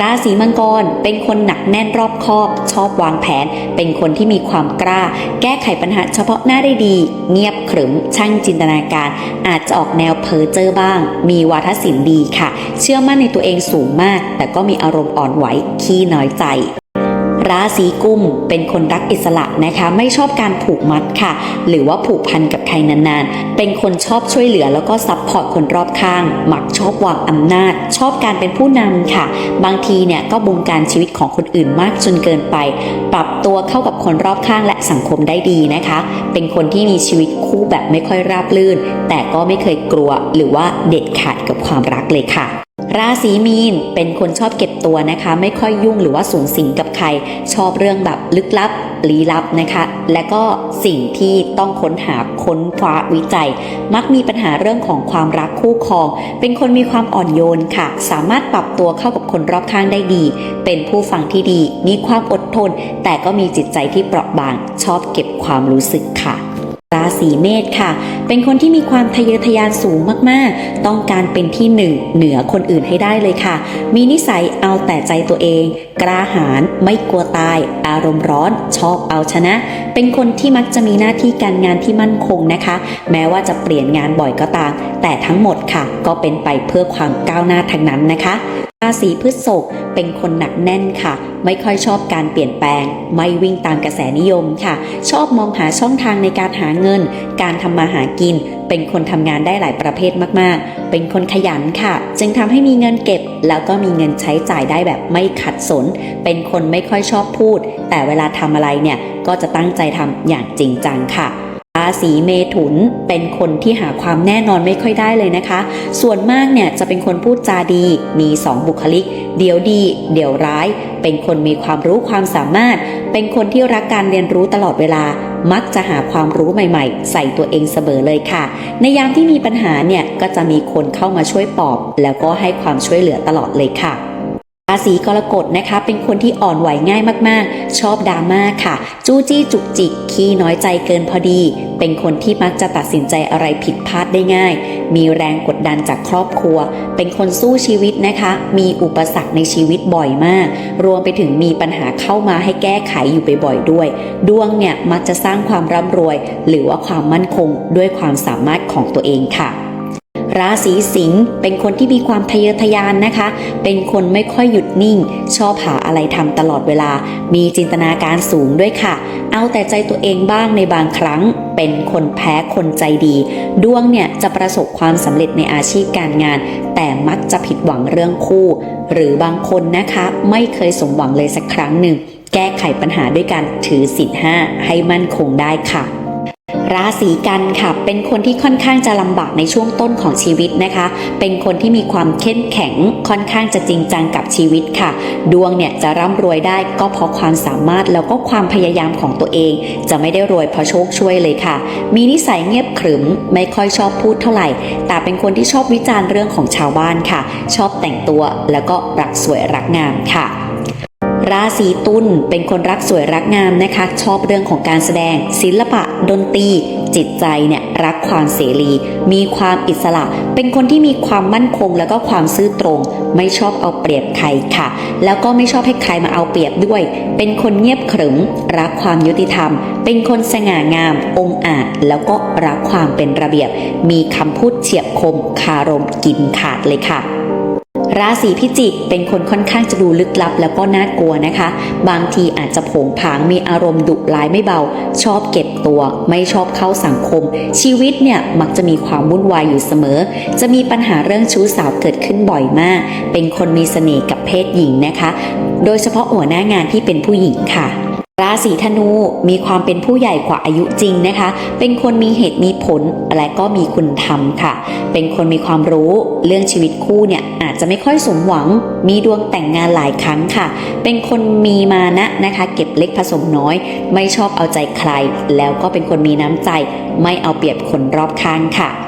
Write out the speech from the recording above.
ราศีมังกรเป็นคนหนักแน่นรอบคอบ ชอบวางแผน เป็นคนที่มีความกล้า แก้ไขปัญหาเฉพาะหน้าได้ดี เงียบขรึม ช่างจินตนาการ อาจจะออกแนวเพ้อเจ้อบ้าง มีวาทศิลป์ดีค่ะ เชื่อมั่นในตัวเองสูงมาก แต่ก็มีอารมณ์อ่อนไหวขี้น้อยใจ ราศีกุมเป็นคนรักอิสระนะคะ ไม่ชอบการผูกมัดค่ะ หรือว่าผูกพันกับใครนานๆ เป็นคนชอบช่วยเหลือแล้วก็ซัพพอร์ตคนรอบข้างมักชอบวางอำนาจ ชอบการเป็นผู้นำค่ะ บางทีเนี่ยก็บงการชีวิตของคนอื่นมากจนเกินไป ปรับตัวเข้ากับคนรอบข้างและสังคมได้ดีนะคะ เป็นคนที่มีชีวิตคู่แบบไม่ค่อยราบรื่น แต่ก็ไม่เคยกลัวหรือว่าเด็ดขาดกับความรักเลยค่ะ ราศีมีนเป็นคนชอบเก็บตัวนะคะ ไม่ค่อยยุ่งหรือว่าสูงสิงกับใคร ชอบเรื่องแบบลึกลับลี้ลับนะคะ และก็สิ่งที่ต้องค้นหาค้นคว้าวิจัย มักมีปัญหาเรื่องของความรักคู่ครอง เป็นคนมีความอ่อนโยนค่ะ สามารถปรับตัวเข้ากับคนรอบข้างได้ดี เป็นผู้ฟังที่ดี มีความอดทน แต่ก็มีจิตใจที่เปราะบาง ชอบเก็บความรู้สึกค่ะ ราศีเมษค่ะ เป็นคนที่มีความทะเยอทะยานสูงมากๆ ต้องการเป็นที่หนึ่งเหนือคนอื่นให้ได้เลยค่ะ มีนิสัยเอาแต่ใจตัวเอง กล้าหาญไม่กลัวตาย อารมณ์ร้อน ชอบเอาชนะ เป็นคนที่มักจะมีหน้าที่การงานที่มั่นคงนะคะ แม้ว่าจะเปลี่ยนงานบ่อยก็ตาม แต่ทั้งหมดค่ะ ก็เป็นไปเพื่อความก้าวหน้าทั้งนั้นนะคะ ราศีพฤษภเป็นคนหนักแน่นค่ะ ไม่ค่อยชอบการเปลี่ยนแปลง ไม่วิ่งตามกระแสนิยมค่ะ ชอบมองหาช่องทางในการหาเงิน การทำมาหากิน เป็นคนทำงานได้หลายประเภทมากๆ เป็นคนขยันค่ะ จึงทำให้มีเงินเก็บ แล้วก็มีเงินใช้จ่ายได้แบบไม่ขัดสน เป็นคนไม่ค่อยชอบพูด แต่เวลาทำอะไรเนี่ยก็จะตั้งใจทำอย่างจริงจังค่ะ ราศีเมถุนเป็นคนที่หาความแน่นอนไม่ค่อยได้เลยนะคะ ส่วนมากเนี่ยจะเป็นคนพูดจาดี มีสองบุคลิก เดี๋ยวดี เดี๋ยวร้าย เป็นคนมีความรู้ความสามารถ เป็นคนที่รักการเรียนรู้ตลอดเวลามักจะหาความรู้ใหม่ๆ ใส่ตัวเองเสมอเลยค่ะ ในยามที่มีปัญหาเนี่ยก็จะมีคนเข้ามาช่วยปอบ แล้วก็ให้ความช่วยเหลือตลอดเลยค่ะ ศีกรกฎนะคะ เป็นคนที่อ่อนไหวง่ายมากๆ ชอบดราม่าค่ะ จู้จี้จุกจิกขี้น้อยใจเกินพอดี เป็นคนที่มักจะตัดสินใจอะไรผิดพลาดได้ง่าย มีแรงกดดันจากครอบครัว เป็นคนสู้ชีวิตนะคะ มีอุปสรรคในชีวิตบ่อยมาก รวมไปถึงมีปัญหาเข้ามาให้แก้ไขอยู่บ่อยๆด้วย ดวงเนี่ยมักจะสร้างความร่ำรวย หรือว่าความมั่นคงด้วยความสามารถของตัวเองค่ะ ราศีสิงห์เป็นคนที่มีความทะเยอทะยานนะคะ เป็นคนไม่ค่อยหยุดนิ่ง ชอบหาอะไรทำตลอดเวลา มีจินตนาการสูงด้วยค่ะ เอาแต่ใจตัวเองบ้างในบางครั้ง เป็นคนแพ้คนใจดี ดวงเนี่ยจะประสบความสำเร็จในอาชีพการงาน แต่มักจะผิดหวังเรื่องคู่ หรือบางคนนะคะ ไม่เคยสมหวังเลยสักครั้งหนึ่ง แก้ไขปัญหาด้วยการถือศีลห้าให้มั่นคงได้ค่ะ ราศีกันค่ะ เป็นคนที่ค่อนข้างจะลำบากในช่วงต้นของชีวิตนะคะ เป็นคนที่มีความเข้มแข็งค่อนข้างจะจริงจังกับชีวิตค่ะ ดวงเนี่ยจะร่ำรวยได้ก็เพราะความสามารถแล้วก็ความพยายามของตัวเอง จะไม่ได้รวยเพราะโชคช่วยเลยค่ะ มีนิสัยเงียบขรึมไม่ค่อยชอบพูดเท่าไหร่ แต่เป็นคนที่ชอบวิจารณ์เรื่องของชาวบ้านค่ะ ชอบแต่งตัวแล้วก็รักสวยรักงามค่ะ ราศีตุลเป็นคนรักสวยรักงามนะคะ ชอบเรื่องของการแสดง ศิลปะดนตรีจิตใจเนี่ยรักความเสรี มีความอิสระ เป็นคนที่มีความมั่นคงแล้วก็ความซื่อตรง ไม่ชอบเอาเปรียบใครค่ะ แล้วก็ไม่ชอบให้ใครมาเอาเปรียบด้วย เป็นคนเงียบขรึม รักความยุติธรรม เป็นคนสง่างาม องอาจ แล้วก็รักความเป็นระเบียบ มีคำพูดเฉียบคมคารมกินขาดเลยค่ะ ราศีพิจิกเป็นคนค่อนข้างจะดูลึกลับแล้วก็น่ากลัวนะคะ บางทีอาจจะโผงผางมีอารมณ์ดุร้ายไม่เบา ชอบเก็บตัว ไม่ชอบเข้าสังคม ชีวิตเนี่ยมักจะมีความวุ่นวายอยู่เสมอ จะมีปัญหาเรื่องชู้สาวเกิดขึ้นบ่อยมาก เป็นคนมีเสน่ห์กับเพศหญิงนะคะ โดยเฉพาะหัวหน้างานที่เป็นผู้หญิงค่ะ ราศีธนูมีความเป็นผู้ใหญ่กว่าอายุจริงนะคะ เป็นคนมีเหตุมีผลและก็มีคุณธรรมค่ะ เป็นคนมีความรู้เรื่องชีวิตคู่เนี่ยอาจจะไม่ค่อยสมหวัง มีดวงแต่งงานหลายครั้งค่ะ เป็นคนมีมานะนะคะ เก็บเล็กผสมน้อย ไม่ชอบเอาใจใคร แล้วก็เป็นคนมีน้ำใจ ไม่เอาเปรียบคนรอบข้างค่ะ